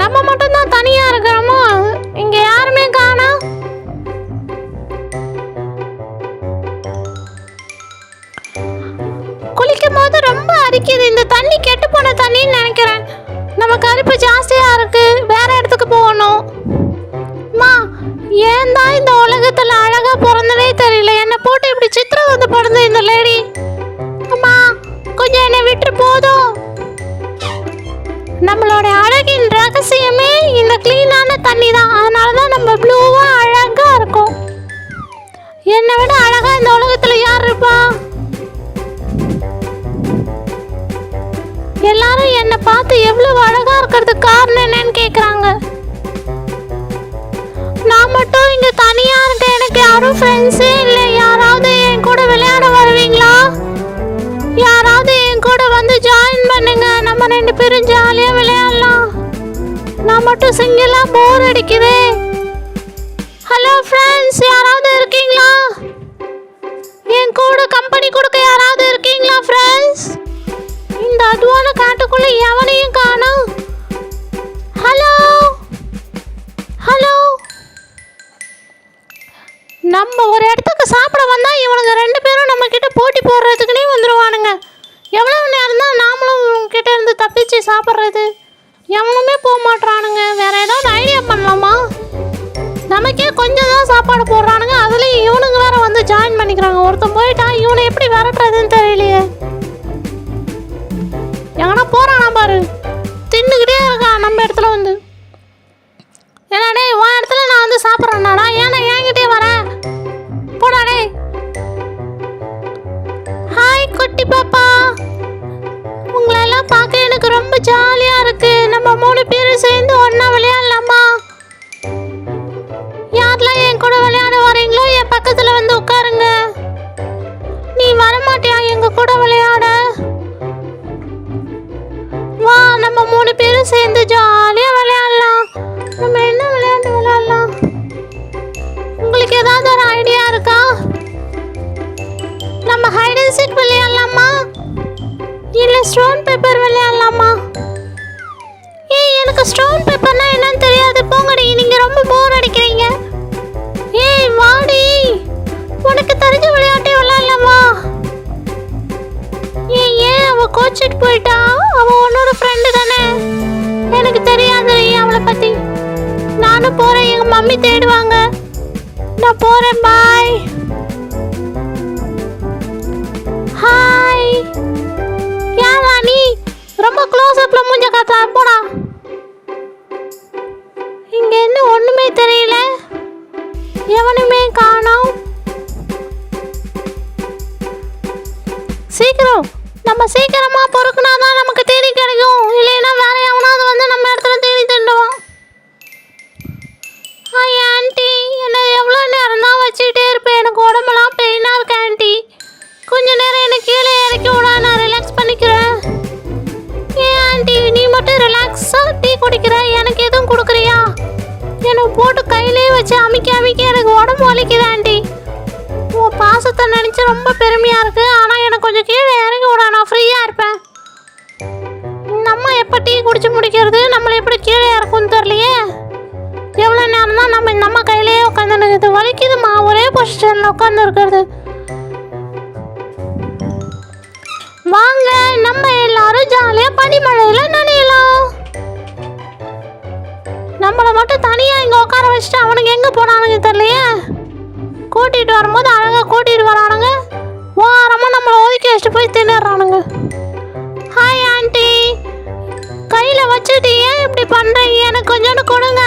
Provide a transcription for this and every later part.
நம்ம மட்டும் தான் தனியா இருக்கிறோமோ? இங்க யாருமே காணோம் குளிக்கும் போது ரொம்ப அரிக்குது. இந்த தண்ணி கெட்டு போன தண்ணின்னு நினைக்கிறேன். நம்ம கருப்பு ஜாஸ்தியா இருக்கு. வேற இடத்துக்கு போகணும். மா ஏன் தான் இந்த உலகத்துல அழகா பிறந்ததே தெரியல. என்னை போட்டு இப்படி சித்திரவதை படுது இந்த லேடி அம்மா கொஞ்சம் என்னை விட்டு போதும். நம்மளோட ரகசியமே இந்த க்ளீனான தண்ணி தான் அதனால தான் நம்ம ப்ளூவாக அழகாக இருக்கும். என்னை விட அழகாக இந்த உலகத்தில் யார் இருப்பா? எல்லாரும் என்னை பார்த்து எவ்வளவு அழகா இருக்கிறதுக்கு காரணம் என்னன்னு கேக்குறாங்க. நான் மட்டும் இங்க தனியா இருக்கேன். எனக்கு யாரும் ஃப்ரெண்ட்ஸே இல்லை. யாராவது என் கூட விளையாட வருவீங்களா? யாராவது என் கூட வந்து ஜாயின் பண்ணுங்க. நம்ம ரெண்டு பேரும் ஜாலியா விளையாட நான் மட்டும் சிங்கிளா போர் அடிக்குது. ஹலோ ஃப்ரெண்ட்ஸ் யாராவது இருக்கீங்களா? என் கூட கம்பெனி கொடுக்க யாராவது இருக்கீங்களா ஃப்ரெண்ட்ஸ் இந்த அதுவான காட்டுக்குள்ள எவனையும் காணோம். ஹலோ ஹலோ நம்ம ஒரு இடத்துக்கு சாப்பிட வந்தா இவனுங்க ரெண்டு பேரும் நம்ம கிட்ட போட்டி போடுறதுக்குனே வந்துருவானுங்க. எவ்வளவு நேரம் தான் நாமளும் இவங்க கிட்ட இருந்து தப்பிச்சு சாப்பிட்றது? எவனுமே போக மாட்றானுங்க பண்ணலாமா? நமக்கே கொஞ்சம் தான் சாப்பாடு போடுறானுங்க. அதுலேயும் இவனுங்க வேற வந்து ஜாயின் பண்ணிக்கிறாங்க. ஒருத்தன் போயிட்டான் இவனை எப்படி விரட்டுறதுன்னு தெரியலையே. எங்கன்னா போறானா பாரு. தின்னுக்கிட்டே இருக்கான் நம்ம இடத்துல வந்து. ஸ்டோன் பேப்பர் விளையாடலாமா? ஏய் எனக்கு ஸ்டோன் பேப்பர்னா என்னன்னு தெரியாது. போங்கடி நீங்க ரொம்ப போர் அடிக்கிறீங்க. ஏய் வாடி. உனக்கு தெரிஞ்ச விளையாட்டே விளையாடலாமா? ஏய் ஏன் அவ கோச்சிட்டு போயிட்டா? அவ உன்னோட ஃப்ரெண்டு தானே. எனக்கு தெரியாது அவளை பத்தி. நானும் போறேன் எங்க மம்மி தேடுவாங்க. நான் போறேன் பாய் க்ளோஸ் மூஞ்ச காத்தா போடா. இங்க என்ன ஒண்ணுமே தெரியல. எவனுமே காணோம். சீக்கிரம். நம்ம சீக்கிரமா பொறுக்குனா தான் நமக்கு தேடி கிடைக்கும். இல்லைன்னா வேற எவனா உன் நினச்சி ரொம்ப பெருமையாக இருக்கு. ஆனால் எனக்கு கொஞ்சம் கீழே இறங்கி விட நான் ஃப்ரீயாக இருப்பேன். நம்ம எப்போ டீ குடிச்சு முடிக்கிறது? நம்மளை எப்படி கீழே இறக்கும்னு தெரியலையே. எவ்வளோ நேரம் தான் நம்ம இந்த அம்மா கையிலேயே உட்காந்துருக்குது வலிக்குதுமா ஒரே பொசிஷனில் உட்காந்து இருக்கிறது. வாங்க நம்ம எல்லாரும் ஜாலியாக பனிமழையில் நனையலாம். நம்மளை மட்டும் தனியாக இங்கே உட்கார வச்சுட்டு அவனுக்கு எங்கே போனானுங்க தெரியலையே. கூட்டிகிட்டு வரும்போது அழகாக கூட்டிகிட்டு வரானுங்க. ஓரமாக நம்மளை ஒதுக்கி வச்சுட்டு போய் தின்னுறானுங்க ஹாய் ஆண்டி கையில் வச்சுட்டு ஏன் இப்படி பண்ணுறீங்க எனக்கு கொஞ்சோண்டு கொடுங்க.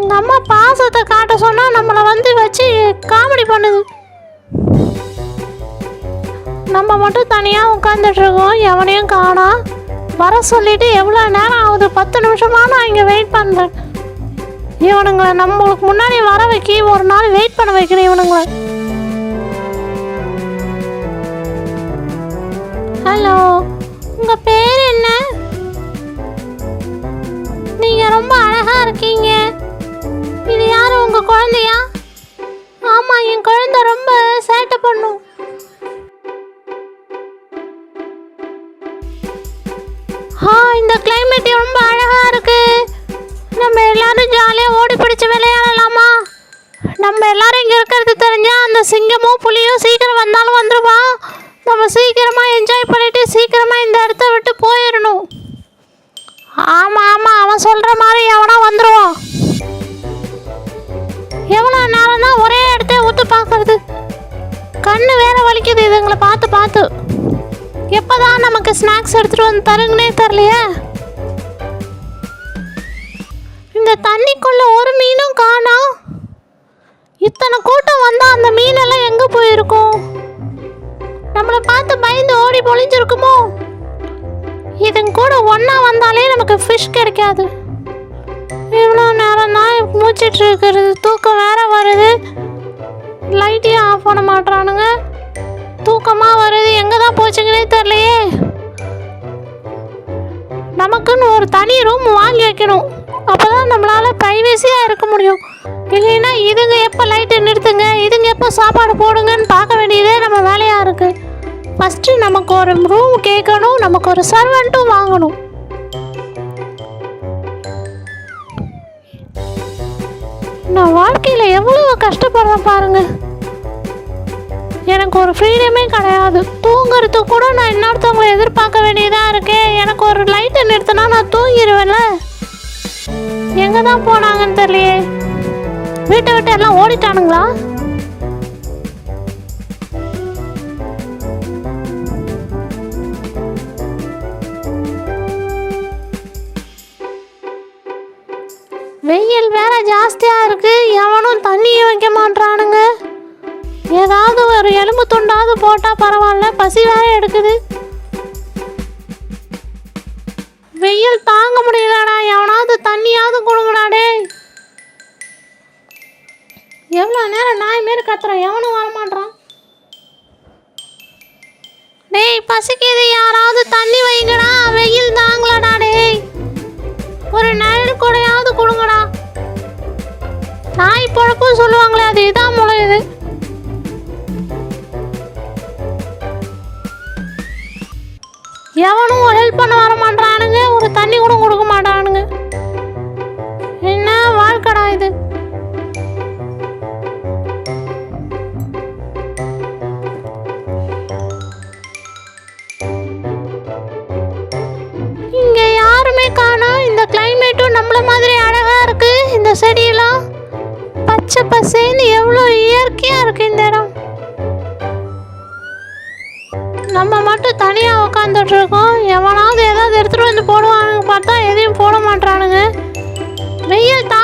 இந்த அம்மா பாசத்தை காட்ட சொன்னால் நம்மளை வந்து வச்சு காமெடி பண்ணுது. நம்ம மட்டும் தனியாக உட்காந்துட்ருக்கோம் எவனையும் காணோம். வர சொல்லிட்டு எவ்வளோ நேரம் ஆகுது? பத்து நிமிஷமா நான் இங்கே வெயிட் பண்ணுறேன் இவனுங்களை நம்மளுக்கு முன்னாடி வர வைக்கி ஒரு நாள் வெயிட் பண்ண வைக்கணும் இவனுங்களை. ஹலோ உங்கள் பேர் என்ன? நீங்கள் ரொம்ப அழகாக இருக்கீங்க. இது யாரு உங்கள் குழந்தையா? ஆமாம் என் குழந்தை ரொம்ப சேட்டை பண்ணும். ஹா இந்த கிளைமேட் ரொம்ப அழகா நம்ம எல்லாரும் இங்கே இருக்கிறது தெரிஞ்சா அந்த சிங்கமும் புலியும் சீக்கிரம் வந்தாலும் வந்துடுவான் நம்ம சீக்கிரமாக என்ஜாய் பண்ணிவிட்டு சீக்கிரமாக இந்த இடத்த விட்டு போயிடணும் ஆமாம் ஆமாம் அவன் சொல்கிற மாதிரி எவனா வந்துடுவான் எவ்வளோ நேரம் தான் ஒரே இடத்த ஒத்து பார்க்கறது. கண்ணு வேற வலிக்குது இதுங்களை பார்த்து பார்த்து. எப்போ தான் நமக்கு ஸ்நாக்ஸ் எடுத்துகிட்டு வந்து தருங்கன்னே தரலையே இந்த தண்ணிக்குள்ளே ஒரு மீனும் காணோம். இத்தனை கூட்டம் வந்தா அந்த மீனெல்லாம் எங்க போயிருக்கும்? நம்மளை பார்த்து பயந்து ஓடி பொழிஞ்சிருக்குமோ? இதன் கூட ஒண்ணா வந்தாலே நமக்கு ஃபிஷ் கிடைக்காது. இவ்வளோ நேரம் தான் மூச்சிட்டு இருக்கிறது. தூக்கம் வேற வருது. லைட்டையும் ஆஃப் பண்ண மாட்றானுங்க. தூக்கமாக வருது. எங்கே தான் போச்சுங்கன்னே தெரியலையே. நமக்குன்னு ஒரு தனி ரூம் வாங்கி வைக்கணும். அப்போ தான் நம்மளால் ப்ரைவசியாக இருக்க முடியும். இல்லைன்னா இதுங்க எப்போ லைட்டு நிறுத்துங்க இதுங்க எப்போ சாப்பாடு போடுங்கன்னு பார்க்க வேண்டியதே நம்ம வேலையாக இருக்குது ஃபஸ்ட்டு நமக்கு ஒரு ரூம் கேட்கணும் நமக்கு ஒரு சர்வெண்ட்டும் வாங்கணும். நான் வாழ்க்கையில் எவ்வளோ கஷ்டப்படுறேன் பாருங்கள் எனக்கு ஒரு ஃப்ரீடமே கிடையாது. தூங்குறதுக்கு கூட நான் இன்னொருத்தவங்களை எதிர்பார்க்க வேண்டியதாக இருக்கேன் எனக்கு ஒரு லைட்டை நிறுத்தினா நான் தூங்கிடுவேன்ல. தான் போனாங்கன்னு தெரியலையே. வீட்டை விட்டு எல்லாம் ஓடிட்டானுங்களா? வெயில் வேற ஜாஸ்தியா இருக்கு. எவனும் தண்ணியை வைக்க மாட்டானுங்க ஏதாவது ஒரு எலும்பு துண்டாவது போட்டா பரவாயில்ல பசி வேற எடுக்குது. வெயில் தாங்க முடியலடா. எவனாவது தண்ணியாவது கொடுங்கடாடே டேய். எவ்வளோ நேரம் நாய் மாரி கத்துறான் எவனும் வரமாட்றான் டேய் பசிக்குது. யாராவது தண்ணி வைங்கடா. வெயில் தாங்களடா டேய். ஒரு நிழல் கூடையாவது கொடுங்கடா. நாய் பொழப்பும் சொல்லுவாங்களே அது இதான் முளையுது எவனும் ஹெல்ப் பண்ண வர மாட்டானுங்க ஒரு தண்ணி கூட கொடுக்க மாட்டானுங்க. என்ன வாழ்க்கடா இது? இங்க யாருமே காணோம் இந்த கிளைமேட்டும் நம்மள மாதிரி அழகா இருக்கு. இந்த செடியெல்லாம் பச்சை பசேன்னு எவ்வளோ இயற்கையா இருக்கு இந்த இடம். நம்ம உட்காந்துட்டு இருக்கோம் எவனாவது ஏதாவது எடுத்துட்டு வந்து போடுவானுங்க பார்த்தா எதையும் போட மாட்டானுங்க வெயில் தாங்க